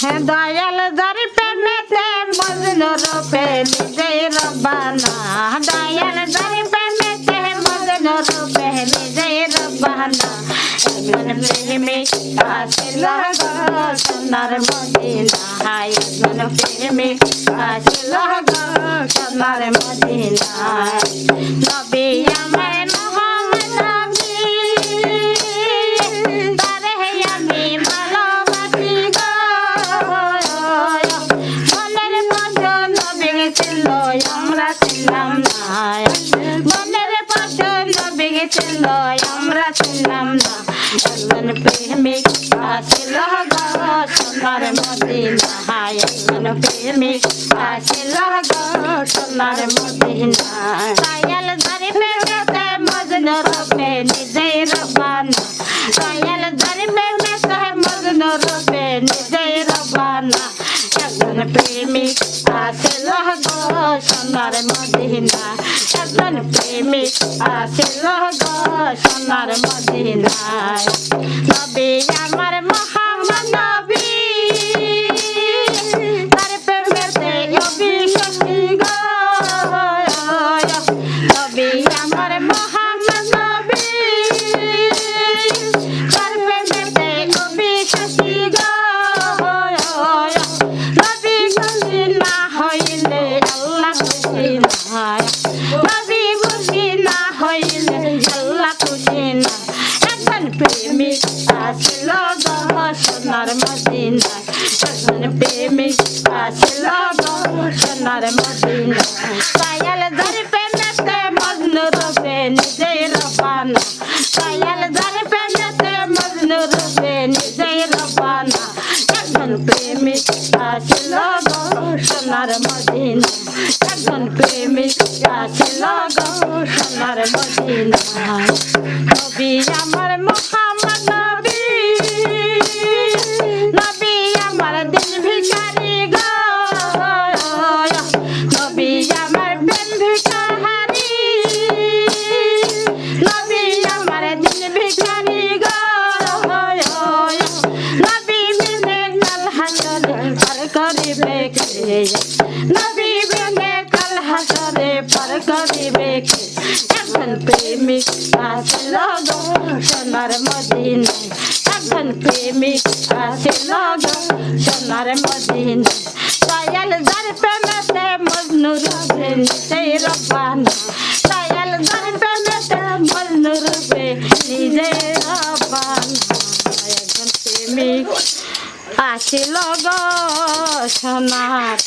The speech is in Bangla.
হ্যাঁ দয়াল যার প্রেমেতে মজনু রূপে নিজে রব্বানা দয়াল যার প্রেমেতে মজনু রূপে নিজে রব্বানা একজন প্রেমিক আসিল গো সোনার মদিনা হায় একজন প্রেমিক আসিল গো সোনার মদিনা নবী মনের মতো নবী ছিল আমরা ছিলাম না মনের মতো নবী ছিল আমরা ছিলাম না একজন প্রেমিক আসিল গো সোনার মদিনা একজন প্রেমিক আসিল গো সোনার মদিনা একজন প্রেমিক আসিল গো সোনার মদিনায়। নবী আমার সোনার মদিনা কায়াল ধরে প্রেমেতে মজনু রূপে নিজে রবানা। কায়াল ধরে প্রেমেতে মজনু রূপে নিজে রবানা। একজন প্রেমিক আসিল গো সোনার মদিনা। একজন প্রেমিক আসিল গো সোনার মদিনা। নবী আমার মোহাম্মদ নবী নবী আমার প্রেম নবী আমার দিল ভিখারি নবী বিনে কাল হাসরে পার নবী বিনে কাল হাসরে পার করিবে কে? এখন প্রেমিক আসিল গো সোনার মদিনা এখন প্রেমিক আসিল গো সোনার মদিনা দয়াল যার প্রেমেতে মজনু রূপে নিজে রব্বানা দয়াল যার প্রেমেতে মজনু রূপে নিজে রব্বানা একজন প্রেমিক আসিল গো সোনার